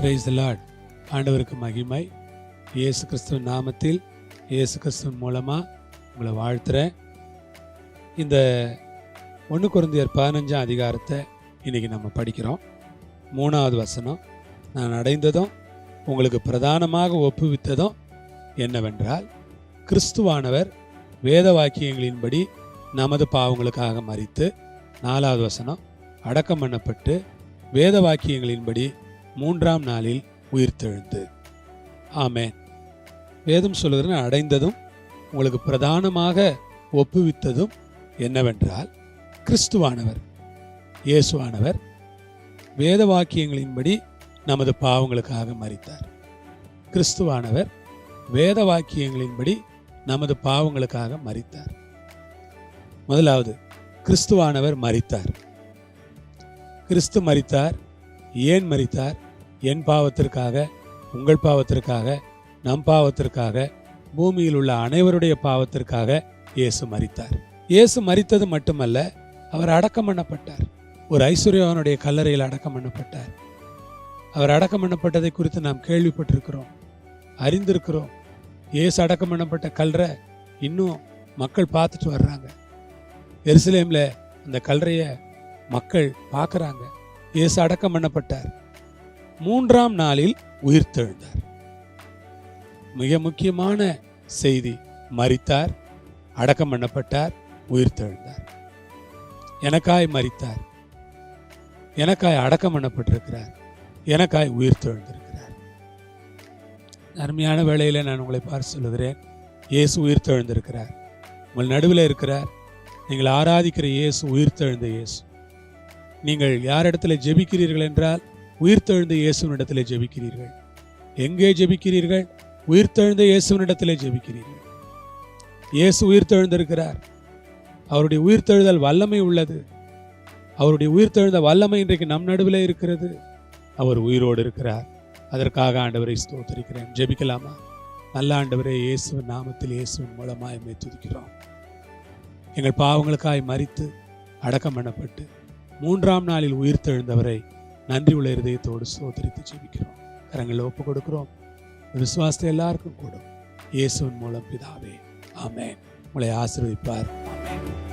Price Lord ஆண்டவருக்கு மகிமை. இயேசு கிறிஸ்துவ நாமத்தில் இயேசு கிறிஸ்துவின் மூலமாக உங்களை வாழ்த்துறேன். இந்த ஒன்று குருந்தியர் பதினஞ்சாம் அதிகாரத்தை இன்றைக்கி நம்ம படிக்கிறோம். மூணாவது வசனம் நான் அடைந்ததும் உங்களுக்கு பிரதானமாக ஒப்புவித்ததும் என்னவென்றால் கிறிஸ்துவானவர் வேத வாக்கியங்களின்படி நமது பாவங்களுக்காக மறித்து நாலாவது வசனம் அடக்கம் பண்ணப்பட்டு வேத வாக்கியங்களின்படி மூன்றாம் நாளில் உயிர்த்தெழுந்து. ஆமேன். வேதம் சொல்லுகிற அடைந்ததும் உங்களுக்கு பிரதானமாக ஒப்புவித்ததும் என்னவென்றால் கிறிஸ்துவானவர் இயேசுவானவர் வேத வாக்கியங்களின்படி நமது பாவங்களுக்காக மறித்தார் கிறிஸ்துவானவர் வேத வாக்கியங்களின்படி நமது பாவங்களுக்காக மறித்தார் முதலாவது கிறிஸ்துவானவர் மறித்தார் கிறிஸ்து மறித்தார் ஏன் மறித்தார் என் பாவத்திற்காக உங்கள் பாவத்திற்காக நம் பாவத்திற்காக பூமியில் உள்ள அனைவருடைய பாவத்திற்காக இயேசு மறித்தார் இயேசு மறித்தது மட்டுமல்ல அவர் அடக்கம் பண்ணப்பட்டார். ஒரு ஐஸ்வர்யவனுடைய கல்லறையில் அடக்கம் பண்ணப்பட்டார். அவர் அடக்கம் பண்ணப்பட்டதை குறித்து நாம் கேள்விப்பட்டிருக்கிறோம் அறிந்திருக்கிறோம். இயேசு அடக்கம் பண்ணப்பட்ட கல்லறை இன்னும் மக்கள் பார்த்துட்டு வர்றாங்க. எருசலேமில் அந்த கல்லறையை மக்கள் பார்க்குறாங்க. இயேசு அடக்கம் பண்ணப்பட்டார். மூன்றாம் நாளில் உயிர் தெழுந்தார். மிக முக்கியமான செய்தி மறித்தார் அடக்கம் பண்ணப்பட்டார் உயிர் தெழுந்தார். எனக்காய் மறித்தார் எனக்காய் அடக்கம் பண்ணப்பட்டிருக்கிறார். எனக்காய் உயிர் தெழுந்திருக்கிறார். அருமையான வேளையில் நான் உங்களை பார்த்து சொல்லுகிறேன். இயேசு உயிர் தெழுந்திருக்கிறார். உங்கள் நடுவில் இருக்கிறார். நீங்கள் ஆராதிக்கிற இயேசு உயிர்த்தெழுந்த இயேசு. நீங்கள் யாரிடத்துல ஜெபிக்கிறீர்கள் என்றால் உயிர்த்தெழுந்த இயேசுவனிடத்தில் ஜெபிக்கிறீர்கள். எங்கே ஜெபிக்கிறீர்கள்? உயிர்த்தெழுந்த இயேசுவனிடத்தில் ஜெபிக்கிறீர்கள். இயேசு உயிர்த்தெழுந்திருக்கிறார். அவருடைய உயிர்த்தெழுதல் வல்லமை உள்ளது. அவருடைய உயிர்த்தெழுந்த வல்லமை இன்றைக்கு நம் நடுவில் இருக்கிறது. அவர் உயிரோடு இருக்கிறார். அதற்காக ஆண்டவரை ஸ்தோத்தரிக்கிறேன். ஜெபிக்கலாமா? நல்ல ஆண்டவரே இயேசுவின் நாமத்தில் இயேசுவின் மூலமாக எம்மை துதிக்கிறோம். எங்கள் பாவங்களுக்காய் மறித்து அடக்கம் பண்ணப்பட்டு மூன்றாம் நாளில் உயிர்த்தெழுந்தவரை நன்றி உள்ள இருதயத்தோடு சோதரித்து ஜெபிக்கிறோம். கரங்களை ஒப்பு கொடுக்கிறோம். விசுவாசத்தை எல்லாருக்கும் கூடும் இயேசுவின் மூலம் பிதாவே. ஆமேன். உங்களை ஆசிர்வதிப்பார். ஆமேன்